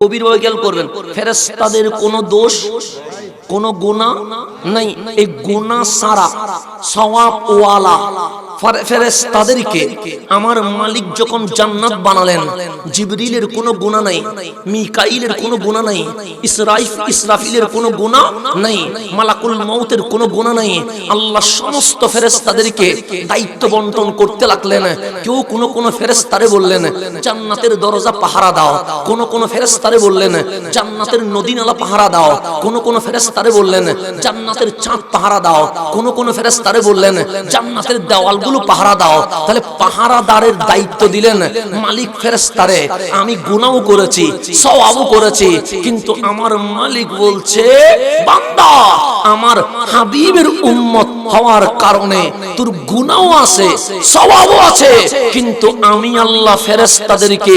কবির করবেন ফেরেস্তাদের কোনো দোষ কোনো গুণা নাই। এই গুণা সারা সওয়াব ওয়ালা আমার মালিক যখন জান্নাত বানালেন, জিবরিলের কোনো নাই, মিকাইলের কোনো নাই, ইসরাইফ ইসরাফিলের কোনো নাই, মালাকুল কোনো নাই, আল্লাহ সমস্ত দায়িত্ব বন্টন করতে লাগলেন। কেউ কোনো কোনো ফেরেস্তারে বললেন, জান্নাতের দরজা পাহারা দাও। কোন কোন ফেরেস্তারে বললেন, জান্নাতের নদী নালা পাহারা দাও। কোন কোন ফেরেস্তারে বললেন, জান্নাতের চাঁদ পাহারা দাও। কোন কোন ফেরেস্তারে বললেন, জান্নাতের দেওয়ালগুলো পাহারা দাও, তাহলে পাহারাদারের দায়িত্ব দিলেন মালিক ফেরেস্তারে আমি গুনাও করেছি, সওয়াবও করেছি, কিন্তু আমার মালিক বলছে, বান্দা, আমার হাবিবের উম্মত হওয়ার কারণে তোর গুনাও আছে, সওয়াবও আছে, কিন্তু আমি আল্লাহ ফেরেশতাদেরকে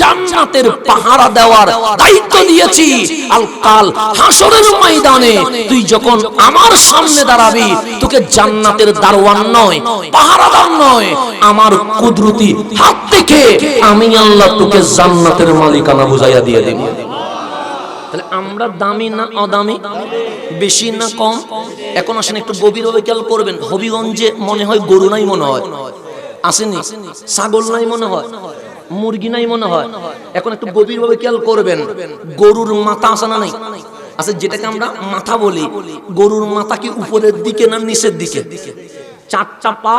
জান্নাতের পাহারা দেওয়ার দায়িত্ব দিয়েছি। আল কাল হাসরের ময়দানে তুই যখন আমার সামনে দাঁড়াবি তোকে জান্নাতের দারওয়ান নয়, পাহারাদার নয়, আমার কুদরতি হাত থেকে আমি আল্লাহ তোকে জান্নাতের মালিকানা বুঝাইয়া দিয়ে দেব। তাহলে আমরা দামি না অদামি? বেশি না কম? এখন আসেন একটু গভীরভাবে খেয়াল করবেন। হবিগঞ্জে মনে হয় গরু নাই মনে হয়। আসেনি? ছাগল নাই মনে হয়। মুরগি নাই মনে হয়। এখন একটু গভীরভাবে খেয়াল করবেন। গরুর মাথা আসে না নাই? আচ্ছা যেটাকে আমরা মাথা বলি গরুর মাথা কি উপরের দিকে না নিচের দিকে? চারটা পা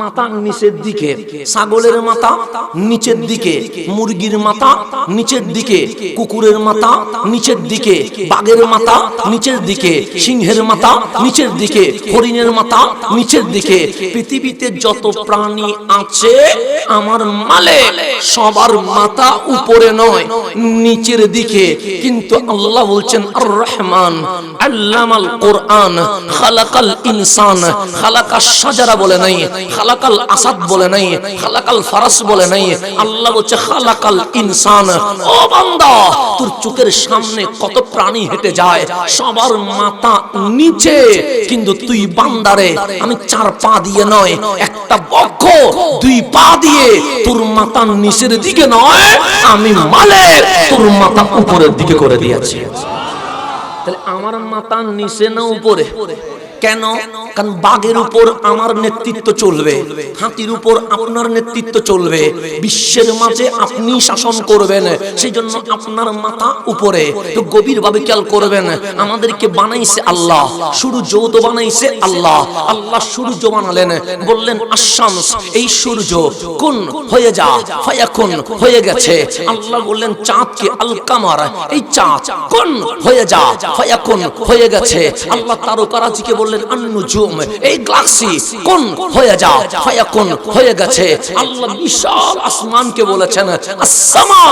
মাথা নিচের দিকে, ছাগলের মাথা নিচের দিকে, মুরগির মাথা নিচের দিকে, কুকুরের মাথা নিচের দিকে, বাঘের মাথা নিচের দিকে, সিংহের মাথা নিচের দিকে, হরিণের মাথা নিচের দিকে। পৃথিবীতে যত প্রাণী আছে, আমার মালে সবার মাথা উপরে নয়, নিচের দিকে। কিন্তু আল্লাহ বলছেন আর রহমান আল্লামাল কোরআন, খালাকাল ইনসান খালাকাস সাজারা বলে নাই, খালাকাল আসাদ বলে নাই, খালাকাল ফারাস বলে নাই। আল্লাহ বলছে, খালাকাল ইনসান, ও বান্দা, তোর চোখের সামনে কত প্রাণী হেঁটে যায়, সবার মাথা নিচে। কিন্তু তুই বান্দারে আমি চার পা দিয়ে নয়, একটা বক্ষ, দুই পা দিয়ে। তোর মাথা নিচের দিকে নয়, আমি মালে তোর মাথা উপরের দিকে করে দিয়েছি। তাহলে আমার মাথা নিচে না উপরে? কেন? কারণ বাঘের উপর আমার নেতৃত্ব চলবে, হাতির উপর আপনার নেতৃত্ব চলবে, বিশ্বের মাঝে আপনি শাসন করবেন সেই জন্য আপনার মাথা উপরে। তো গভীর ভাবে খেয়াল করবেন, আমাদেরকে বানাইছে আল্লাহ, সূর্য তো বানাইছে আল্লাহ। আল্লাহ সূর্য বানালেন, বললেন আশামস এই সূর্য কোন হয়ে যা, ফায়াকুন হয়ে গেছে। আল্লাহ বললেন, চাঁদকে আল কামার এই চাঁদ কোন হয়ে যা, ফায়াকুন হয়ে গেছে। আল্লাহ তারকারাজিকে বললেন, আন্নুজুম, এই গ্লাক্সি কোন? হয়ে যা ফায়াকুন হয়ে গেছে। আল্লাহ বিশাল আসমানকে বলেছেন, আসসামা,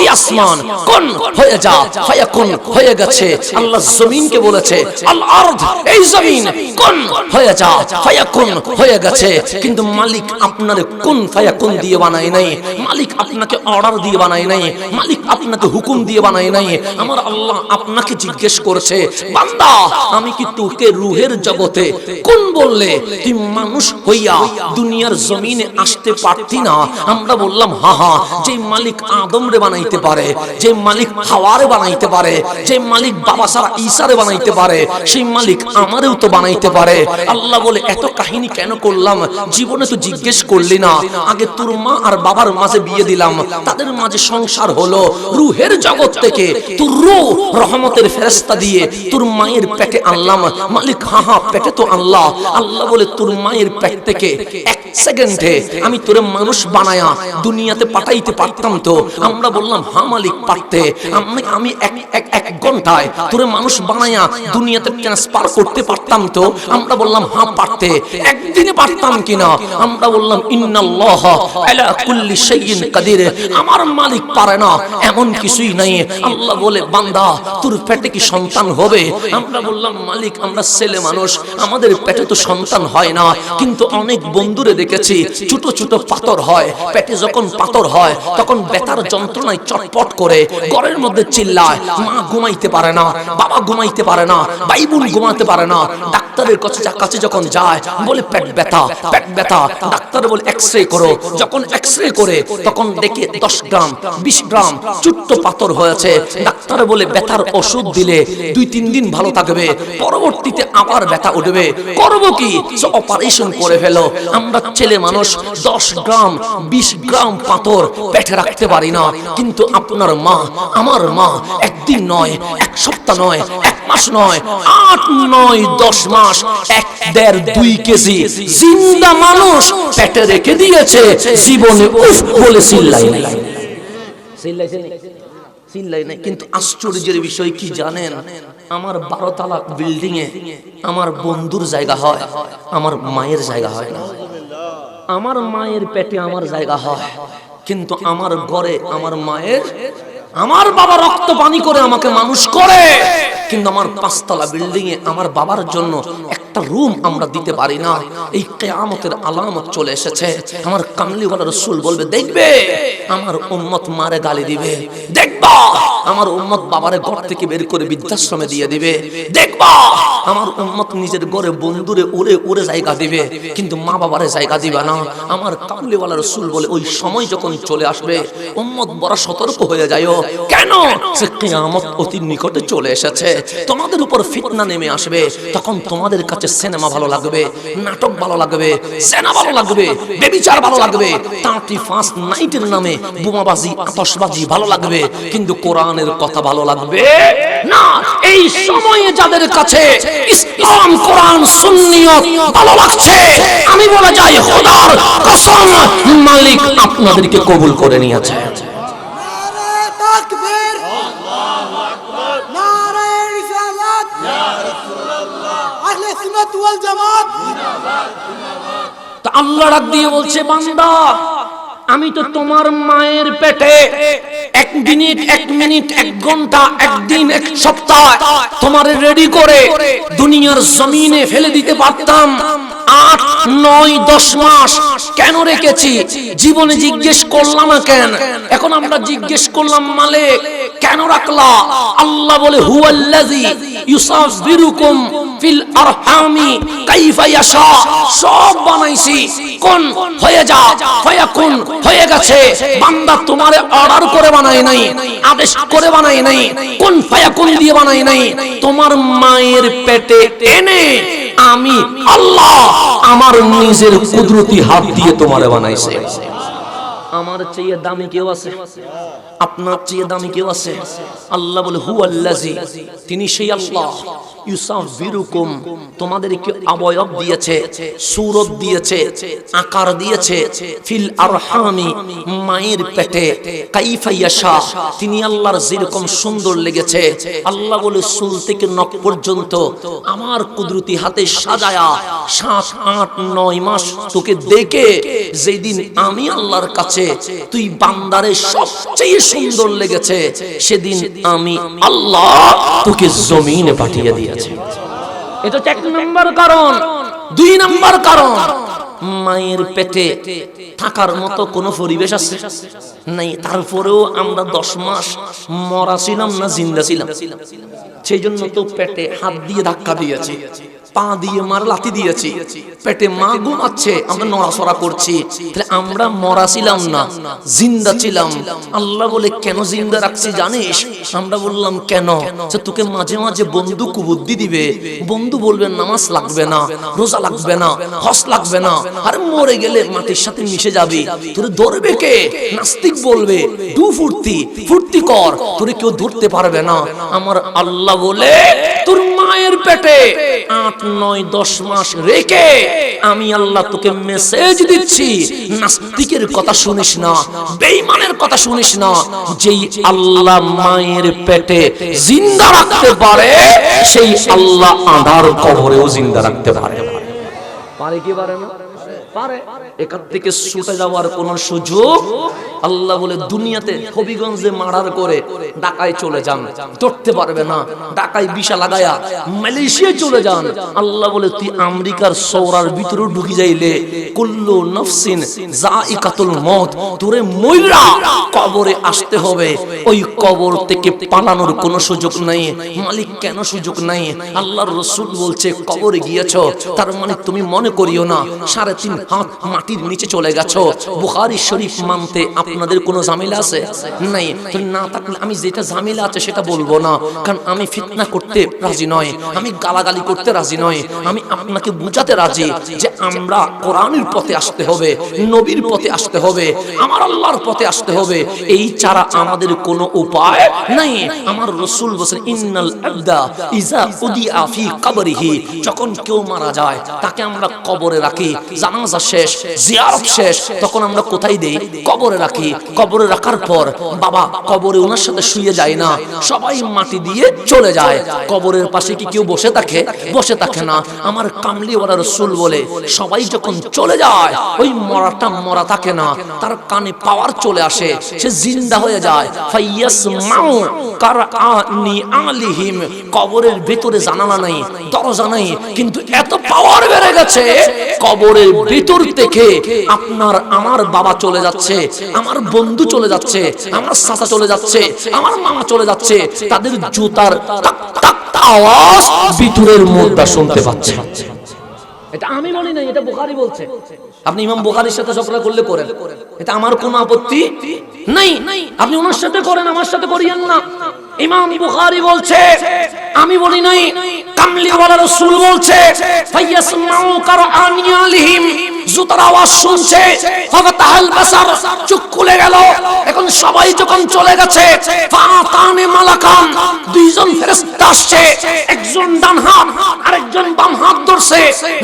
এই আসমান কোন? হয়ে যা ফায়াকুন হয়ে গেছে। আল্লাহ জমিনকে বলেছে আল আরদ এই জমিন কোন? হয়ে যা ফায়াকুন হয়ে গেছে। কিন্তু মালিক আপনার কোন ফায়াকুন দিয়ে বানায় নাই? মালিক আপনাকে অর্ডার দিয়ে বানায় নাই? মালিক আপনাকে হুকুম দিয়ে বানায় নাই? আমার আল্লাহ আপনাকে জিজ্ঞেস করছে, বান্দা, আমি কি তোকে রুহের জগতে কোন বললে, তুই মানুষ হইয়া দুনিয়ার জমিনে আসতে পারতি না? আমরা বললাম, হা হা, যে মালিক আদম রে বানাইতে পারে, যে মালিক হাওয়ারে বানাইতে পারে, যে মালিক বাবা সারা ঈসারে বানাইতে পারে, সেই মালিক আমারেও তো বানাইতে পারে। আল্লাহ বলে, এত কাহিনী কেন করলাম? জীবনে তো জিজ্ঞেস করলি না। আগে তোর মা আর বাবার মাঝে বিয়ে দিলাম। তাদের মাঝে সংসার হলো রুহের জগৎ থেকে। তোর রু রহমতের ফেরেস্তা দিয়ে তোর মায়ের পেটে আনলাম। মালিক হা পেটে তো আল্লাহ। আল্লাহ বলে, তোর মায়ের পেট থেকে এক সেকেন্ডে আমি তোরে মানুষ বানায়া দুনিয়াতে পাঠাইতে পারতাম তো। আমরা বললাম, হা মালিক, পারতে। আমি এক এক ঘন্টায় তোরে মানুষ বানায়া দুনিয়াতে ট্রান্সফার করতে পারতাম তো। আমরা বললাম, হা, পারতে। একদিনে পারতাম কিনা? আমরা বললাম, ইন্নাল্লাহ আলা কুল্লি শাইইন কাদির। আমার মালিক পারে না, এমন কিছুই নাই। আল্লাহ বলে, বান্দা, তোর পেটে কি সন্তান হবে? আমরা বললাম, মালিক, আমরা ছেলে মানুষ। মানুষ, আমাদের পেটে তো সন্তান হয় না, কিন্তু অনেক বন্ধুরে দেখেছি, ছোট ছোট পাথর হয়। পেটে যখন পাথর হয়, তখন বেতার যন্ত্রণায় চটপট করে ঘরের মধ্যে চিল্লায়, মা ঘুমাইতে পারে না, বাবা ঘুমাইতে পারে না বাইবুল ঘুমাতে পারে না। ডাক্তারের কাছে কাছে যখন যায়, বলে, পেট ব্যথা পেট ব্যথা। ডাক্তার বলে এক্স রে করো। যখন এক্স রে করে, তখন দেখে দশ গ্রাম, বিশ গ্রাম ছোট্ট পাথর হয়েছে। ডাক্তার বলে, ব্যথার ওষুধ দিলে দুই তিন দিন ভালো থাকবে, পরবর্তীতে আবার ব্যথা উঠবে। করব কি? অপারেশন করে ফেলো। আমরা ছেলে মানুষ, দশ গ্রাম, বিশ গ্রাম পাথর পেটে রাখতে পারি না। কিন্তু আপনার মা, আমার মা, একদিন নয়, এক সপ্তাহ নয়, এক মাস নয়, আট, নয়, দশ মাস, এক, দেড়, দুই কেজি জিন্দা মানুষ পেটে রেখে দিয়েছে। জীবনে উফ বলে চিল্লাই চিল্লাইছে? চিল্লাই নাই কিন্তু আশ্চর্যের বিষয় কি জানেন? আমার বারো তালা বিল্ডিং এ আমার বন্ধুর জায়গা হয়, আমার মায়ের জায়গা হয় না। আমার মায়ের পেটে আমার জায়গা হয়, কিন্তু আমার ঘরে আমার মায়ের আমার বাবা রক্ত পানি করে আমাকে মানুষ করে। কিন্তু আমার পাঁচতলা বিল্ডিং এ আমার বাবার জন্য একটা রুম আমরা দিতে পারি না। এই কেয়ামতের আলামত চলে এসেছে। আমার কামলিওয়ালা রসুল বলবে, দেখবে, আমার উম্মত মারে গালি দিবে। দেখবা, আমার উম্মত বাবারে ঘর থেকে বের করে বৃদ্ধাশ্রমে দিয়ে দিবে। দেখবা, আমার উম্মত নিজের ঘরে বন্ধুরে উড়ে উড়ে জায়গা দিবে। কিন্তু মা বাবারে জায়গা দিবে না। আমার কামলিওয়ালা রসুল বলে, ওই সময় যখন চলে আসবে, উম্মত বড় সতর্ক হয়ে যায় কেন? সে কিয়ামত অতি নিকটে চলে এসেছে। তোমাদের উপর ফিতনা নেমে আসবে। তখন তোমাদের কাছে সিনেমা ভালো লাগবে, নাটক ভালো লাগবে, সেনা ভালো লাগবে, বেবিচার ভালো লাগবে, তাঁতি ফার্স্ট নাইটের নামে বোমাবাজি, আতশবাজি ভালো লাগবে, কিন্তু কোরআনের কথা ভালো লাগবে না। এই সময়ে যাদের কাছে ইসলাম, কোরআন, সুন্নিয়ত ভালো লাগছে, আমি বলে যাই, খোদার কসম, মালিক আপনাদেরকে কবুল করে নিয়েছে। আল্লাহ রাত দিয়ে বলছে, বান্দা, আমি তো তোমার মায়ের পেটে এক মিনিট এক মিনিট, এক ঘণ্টা, একদিন, এক সপ্তাহ তোমার রেডি করে দুনিয়ার জমিনে ফেলে দিতে পারতাম। আট, নয়, দশ মাস কেন রেখেছি? জীবনে জিজ্ঞেস করলাম না কেন? এখন আমরা জিজ্ঞেস করলাম মালিক কেন রাখলা? আল্লাহ বলে ইউসাফিরুকুম ফিল আরহামি কাইফা ইয়াশা। সব বানাইছি। কোন? হয়ে যা, ফায়াকুন, হয়ে গেছে। বান্দা তোমারে অর্ডার করে বানাই নাই, আদেশ করে বানাই নাই। কোন ফায়াকুন দিয়ে বানাই নাই? তোমার মায়ের পেটে এনে আমি আল্লাহ আমার নিজের কুদরতি হাত দিয়ে তোমারে বানাইছে। আমার চেয়ে দামি কেউ আছে? আপনার চেয়ে দামি কেউ আছে? আল্লাহ বলে হু আল্লাহ তিনি সেই আল্লাহ। ইউসাফ বিরুকুম তোমাদেরকে অবয়ব দিয়েছে, সুরত দিয়েছে, আকার দিয়েছে, ফিল আরহামি, মায়ের পেটে, কাইফা ইয়াশা, তিনি আল্লাহর যেরকম সুন্দর লেগেছে, আল্লাহ বলে চুল থেকে নখ পর্যন্ত আমার কুদরতি হাতে সাজায়া সাত, আট, নয় মাস তোকে দেখে যেদিন আমি আল্লাহর কাছে তুই বান্দারে সবচেয়ে সুন্দর লেগেছে, সেদিন আমি আল্লাহ তোকে জমিনে পাঠিয়ে দিয়েছে এটা এক নম্বর কারণ। দুই নম্বর কারণ মায়ের পেটে থাকার মতো কোনো পরিবেশ আছে? নাই তারপরেও আমরা দশ মাস মরা ছিলাম না জিন্দা ছিলাম। সেই জন্য তো পেটে হাত দিয়ে ধাক্কা দিয়েছি। পা দিয়ে মার লাথি দিয়েছি। পেটে মা ঘুমাচ্ছে আমরা নড়াচড়া করছি। তাহলে আমরা মরা ছিলাম না, জিন্দা ছিলাম। আল্লাহ বলে, কেন জিন্দা রাখছি জানিস? আমরা বললাম, কেন? তোকে মাঝে মাঝে বন্ধু কুবুদ্ধি দিবে। বন্ধু বলবে, নামাজ লাগবে না, রোজা লাগবে না হস লাগবে না, আর মরে গেলে মাটির সাথে মিশে যাবি। তোরে ধরবে কে? নাস্তিক বলবে টু ফুর্তি ফুর্তি কর, তোরে কেউ ধরতে পারবে না। আমার আল্লাহ বলে, তোর মায়ের পেটে আট, নয়, দশ মাস রেখে আমি আল্লাহ তোকে মেসেজ দিচ্ছি। নাস্তিকের কথা শুনিস না, বেঈমানের কথা শুনিস না। যেই আল্লাহ মায়ের পেটে জিন্দা রাখতে পারে, সেই আল্লাহ আধার কবরেও জিন্দা রাখতে পারে। পারে কি পারে না? থেকে ছুটে যাওয়ার কোন সুযোগ? আল্লাহ বলে, দুনিয়াতে হবিগঞ্জে মারার করে ঢাকায় চলে যান। ধরতে পারবে না। ঢাকায় বিশা লাগায়া মালয়েশিয়ায় চলে যান। আল্লাহ বলে, তুই আমেরিকার সৌরার ভিতরে ঢুকি যাইলে কুল্লু নফসিন জাইকাতুল মত তোরে মইরা কবরে আসতে হবে। ওই কবর থেকে পালানোর কোনো সুযোগ নাই। মালিক কেন সুযোগ নাই? আল্লাহর রসুল বলছে, কবরে গিয়েছো, তার মানে তুমি মনে করিও না। সাড়ে তিন হাত মাটির নিচে চলে গেছো। বুখারি শরীফ মানতে আপনাদের কোনো ঝামেলা আছে? নাই, তো না থাকলে আমি যেটা ঝামেলা আছে সেটা বলব না। কারণ আমি ফিতনা করতে রাজি নয়, আমি গালাগালি করতে রাজি নয়, আমি আপনাকে বুঝাতে রাজি যে আমরা কোরআনের পথে আসতে হবে, নবীর পথে আসতে হবে, আমার আল্লাহর পথে আসতে হবে। এই ছাড়া আমাদের কোনো উপায় নাই। আমার রসুল বলেন ইন্নাল আবদা ইজা উদিয়া ফি কবরিহি। যখন কেউ মারা যায়, তাকে আমরা কবরে রাখি, জানাজা শেষ, জিয়ারত শেষ, তখন আমরা কোথায় দেই? কবরে রাখি। কবরে রাখার পর বাবা কবরে ওনার সাথে শুয়ে যায় না। সবাই মাটি দিয়ে চলে যায়। কবরের পাশে কি কেউ বসে থাকে? বসে থাকে না। আমার কামলি ওরা রসুল বলে, সবাই যখন চলে যায়, ওই মরাটা মরা থাকে না। তার কানে পাওয়ার চলে আসে, সে জিন্দা হয়ে যায়। ফাইয়াস মাউ কারআনি আলিহিম। কবরের ভেতরে জানালা নাই, দরজা নাই, কিন্তু এত পাওয়ার বেড়ে গেছে। কবরের ভিতর থেকে আপনার আমার বাবা চলে যাচ্ছে, আমার বন্ধু চলে যাচ্ছে, আমার চাচা চলে যাচ্ছে, আমার মামা চলে যাচ্ছে, তাদের জুতার আওয়াজ ভিতরের মধ্যে শুনতে পাচ্ছে। এটা আমি বলি নাই, এটা বুখারি বলছে। আপনি ইমাম বুখারির সাথে করলে করেন। এটা আমার কোনো আপত্তি নাই। আপনি ওনার সাথে করেন, আমার সাথে করিয়েন না। ইমাম বলছে, আমি বলি নাই রাসূল বলছে কারআনিয়ালিহিম। জুতার আওয়াজ শুনছে। চোখ খুলে গেল। এখন সবাই যখন চলে গেছে দুইজন ফেরেশতা আসছে, একজন ডান হাত, আরেকজন বাম হাত ধরছে।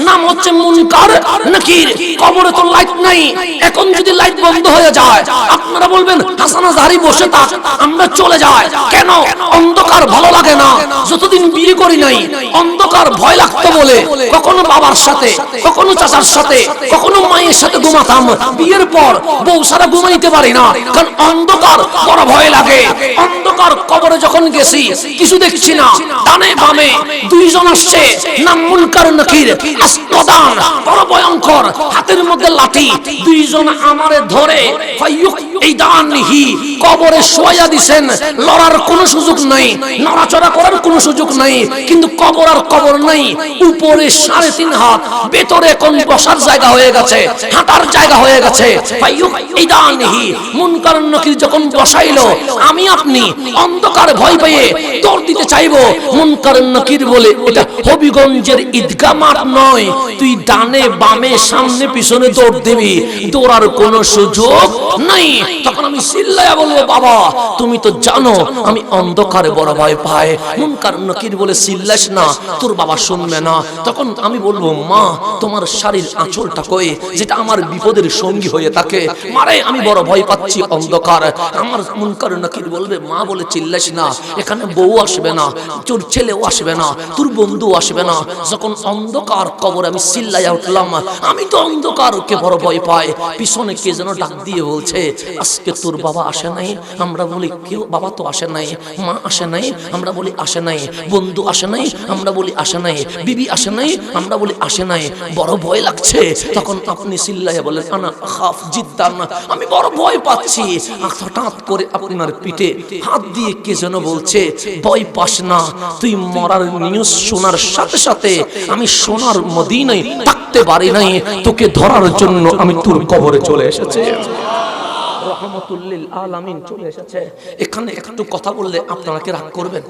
নাম হচ্ছে মুনকার নাকির। কবরে তো লাইট নাই। এখন যদি লাইট বন্ধ হয়ে যায়, আপনারা বলবেন, হাসান আজহারি বসে থাক, আমরা চলে যাই। কেন? অন্ধকার ভালো লাগে না। যতদিন বিয়ে করি নাই, অন্ধকার ভয় লাগতো বলে। কখনো বাবার সাথে, কখনো চাচার সাথে, কখনো মায়ের সাথে ঘুমাতাম। বিয়ের পর বউ সারা ঘুমাইতে পারি না, কারণ অন্ধকার বড় ভয় লাগে। অন্ধকার কবরে যখন গেছি কিছু দেখছি না। ডানে বামে দুইজন আসছে। নাম মুনকার নাকির, আস্তদান, বড় ভয়ঙ্কর, হাতের মধ্যে লাঠি। দুইজন আমারে ধরে, ফাইয়ুক, এই দানহি কবরে শোয়া দিছেন। লড়ার কোনো সুযোগ নাই, নড়াচড়া করার কোনো সুযোগ নাই, কিন্তু কবর আর কবর নাই। উপরে সাড়ে তিন হাত, ভেতরে কোন বসার জায়গা হয়ে গেছে, হাঁটার জায়গা হয়ে গেছে। ফাইয়ুক, এই দানহি মুনকার নাকির যখন বসাইলো, আমি আপনি অন্ধকার ভয় পেয়ে দৌড় দিতে চাইব। মুনকার নাকির বলে, এটা হবিগঞ্জের ঈদগাহ মাঠ নয়। তুই ডানে বামে সামনে পিছনে দৌড় দিবি। দৌড়ার কোনো সুযোগ নাই। তখন আমি চিল্লায়া বলব, বাবা, তুমি তো জানো, আমি অন্ধকারে বড় ভয় পাই। মুনকার নাকির বলে, চিল্লাস না, তোর বাবা শুনবে না। তখন আমি বলব, মা, তোমার শাড়ির আঁচলটা কই? যেটা আমার বিপদের সঙ্গী হয়ে থাকে। মারে, আমি বড় ভয় পাচ্ছি, অন্ধকার। আমার মুনকার নাকির বলবে, মা বলে, চিল্লাস না, এখানে বউ আসবে না, তোর ছেলেও আসবে না, তোর বন্ধু আসবে না। যখন অন্ধকার কবর আমি চিল্লাইয়া উঠলাম, আমি তো অন্ধকারকে বড় ভয় পাই। পিছনে কে যেন ডাক দিয়ে বলছে, আজকে তোর বাবা আসে নাই? আমরা বলি, কেউ? বাবা তো আসে নাই। মা আসে নাই? আমরা বলি, আসে নাই। বন্ধু আসে নাই? আমরা বলি, আসে নাই। বিবি আসে নাই? আমরা বলি, আসে নাই। বড় ভয় লাগছে। তখন আপনি চিল্লাইয়া বলেন, আনা খাফ জিদ্দান। আমি বড় ভয় পাচ্ছি। হঠাৎ করে আপনার পিঠে হাত দিয়ে কে যেন বলছে ভয় পাস না। তুই মরার নিউজ শোনার সাথে সাথে আমি সোনার মদিনায় থাকতে পারি নাই। তোকে ধরার জন্য আমি তোর কবরে চলে এসেছি। রহমতুল্লিল আলামিন চলে এসেছে। এখানে একটু কথা বললে আপনারা কি রাগ করবেন?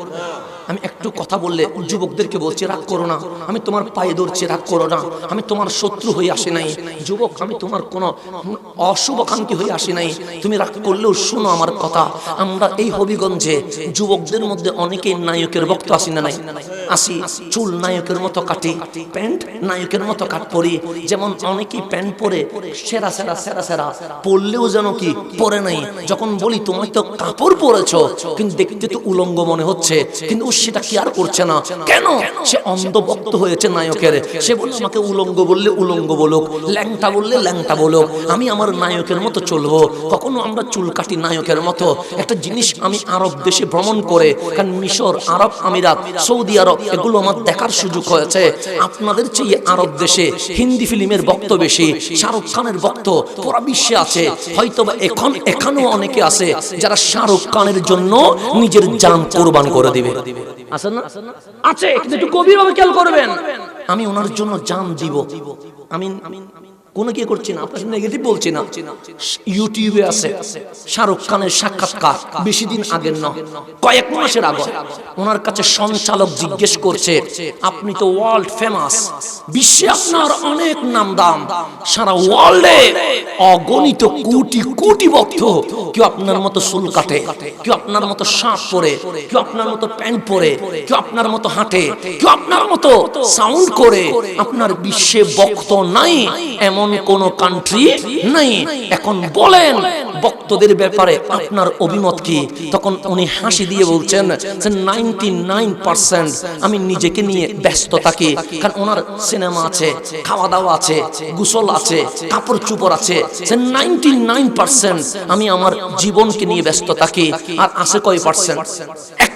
আমি একটু কথা বললে যুবকদেরকে বলছি, রাগ করো না। আমি তোমার পায়ে ধরছি, রাগ করো না। আমি তোমার শত্রু হয়ে আসি নাই। যুবক, আমি তোমার কোনো অশুভকাঙ্ক্ষী হয়ে আসি নাই। তুমি রাগ করলেও শোনো আমার কথা। আমরা এই হবিগঞ্জে যুবকদের মধ্যে অনেকেই নায়কের ভক্ত আসি না নাই। আসি, চুল নায়কের মতো কাটি, প্যান্ট নায়কের মতো কাট পরি। যেমন অনেকেই প্যান্ট পরে সেরা সেরা সেরা সেরা। পরলেও যেন কি পরে নাই। যখন বলি তুমি তো কাপড় পরেছো। কিন্তু দেখতে তো উলঙ্গ মনে হচ্ছে। কিন্তু ও সেটা কি আর করছে না? কেন? সে অন্ধভক্ত হয়েছে নায়কের। সে বলে, আমাকে উলঙ্গ বললে উলঙ্গ বলুক, ল্যাংটা বললে ল্যাংটা বলুক। আমি আমার নায়কের মতো চলবো। কখনো আমরা চুল কাটি নায়কের মতো। একটা জিনিস আমি আরব দেশে ভ্রমণ করে, কারণ মিশর, আরব আমিরাত, সৌদি আরব, এগুলো আমার দেখার সুযোগ হয়েছে। আপনাদের চেয়ে আরব দেশে হিন্দি ফিল্মের বক্ত বেশি, শাহরুখ খানের বক্ত পুরা বিশ্বে আছে। হয়তো এখন এখানেও অনেকে আছে যারা শাহরুখ খানের জন্য নিজের জান কোরবান করে দিবে। আছে না? আছে কিন্তু একটু গভীরভাবে খেয়াল করবেন। আমি ওনার জন্য জান দিব। আমি কোনো কি করছি না? আপনার নেগেটিভ বলছি না। ইউটিউবে আছে। শাহরুখ খানের সাক্ষাৎকার বেশি দিন আগের কয়েক মাসের আগে ওনার কাছে সঞ্চালক জিজ্ঞেস করছে, আপনি তো ওয়ার্ল্ড ফেমাস বিশ্বে আপনার অনেক নাম দাম। সারা ওয়ার্ল্ডে অগণিত কোটি কোটি ভক্ত। কেউ আপনার মতো চুল কাটে, কেউ আপনার মতো শার্ট পরে, কেউ আপনার মতো প্যান্ট পরে, কেউ আপনার মতো হাঁটে, কেউ আপনার মতো সাউন্ড করে। আপনার বিশ্বে ভক্ত নাই, এমন কোন কান্ট্রি নাই। এখন বলেন ভক্তদের ব্যাপারে আপনার অভিমত কি? তখন উনি হাসি দিয়ে বলছেন যে নাইনটি নাইন পার্সেন্ট আমি নিজেকে নিয়ে ব্যস্ত থাকি। কারণ ওনার সিনেমা আছে খাওয়া দাওয়া আছে গোসল আছে কাপড় চুপড় আছে। সে নাইনটি নাইন পার্সেন্ট আমি আমার জীবনকে নিয়ে ব্যস্ত থাকি আর আছে কয় পার্সেন্ট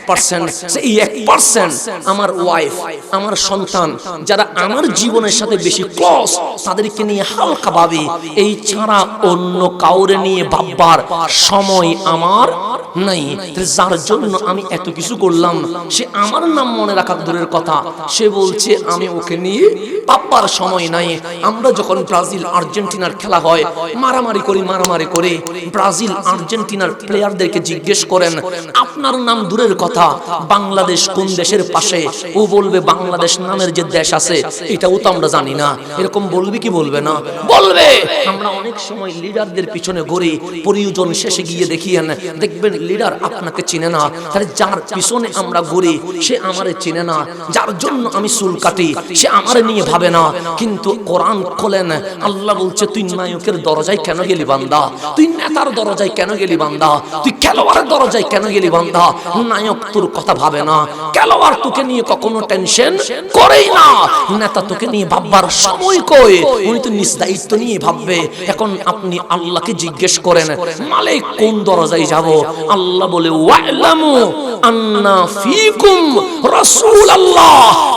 পার্সেন্ট এই এক পার্সেন্ট আমার ওয়াইফ আমার সন্তান, যারা আমার জীবনের সাথে বেশি ক্লোজ তাদেরকে নিয়ে হালকা ভাবি এই ছাড়া অন্য কাউরে নিয়ে ভাববার সময় আমার নাই। তাহলে যার জন্য আমি এত কিছু করলাম, সে আমার নাম মনে রাখা দূরের কথা। সে বলছে, আমি ওকে নিয়ে পাপ্পার সময় নাই। আমরা যখন ব্রাজিল আর্জেন্টিনার খেলা হয়, মারামারি করি, মারামারি করে, ব্রাজিল আর্জেন্টিনার প্লেয়ারদেরকে জিজ্ঞেস করেন, আপনার নাম দূরের কথা, বাংলাদেশ কোন দেশের পাশে? ও বলবে, বাংলাদেশ নামের যে দেশ আছে, এটাও তো আমরা জানি না। এরকম বলবে কি বলবে না? বলবে! আমরা অনেক সময় লিডারদের পিছনে ঘুরি, প্রয়োজন শেষে গিয়ে দেখিয়েন, দেখবেন লিডার আপনাকে চিনে না, তাহলে যার পিছনে আমরা ঘুরি, সে আমারে চিনে না। যার জন্য আমি চুল কাটি, সে আমারে নিয়ে ভাবে না। কিন্তু কোরআন খোলেন, আল্লাহ বলছে, তুই নায়কের দরজায় কেন গেলি বান্দা? তুই নেতার দরজায় কেন গেলি বান্দা? তুই খেলোয়াড়ের দরজায় কেন গেলি বান্দা? নায়ক তোর কথা ভাবে না। খেলোয়াড় তোকে নিয়ে কখনো টেনশন করেই না। নেতা তোকে নিয়ে ভাববার সময় কই? উনি তো নিজ দায়িত্ব নিয়ে ভাববে। এখন আপনি আল্লাহকে জিজ্ঞেস করেন, মালিক কোন দরজায় যাব? আল্লাহ বলে আন্না ফিকুম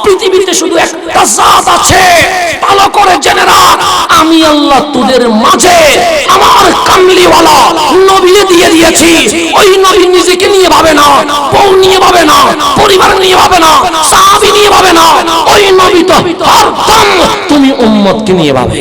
পৃথিবীতে শুধু একটা জাত আছে। ভালো করে জেনে আমি আল্লাহ তোদের মাঝে আমার কামলিওয়ালা নবী দিয়ে দিয়েছি। ওই নবী নিজেকে নিয়ে ভাবে না, বউ নিয়ে ভাবে না, পরিবার নিয়ে ভাবে না, সাহাবী নিয়ে ভাবে না। ওই নবী তো তুমি উম্মতকে নিয়ে ভাবে।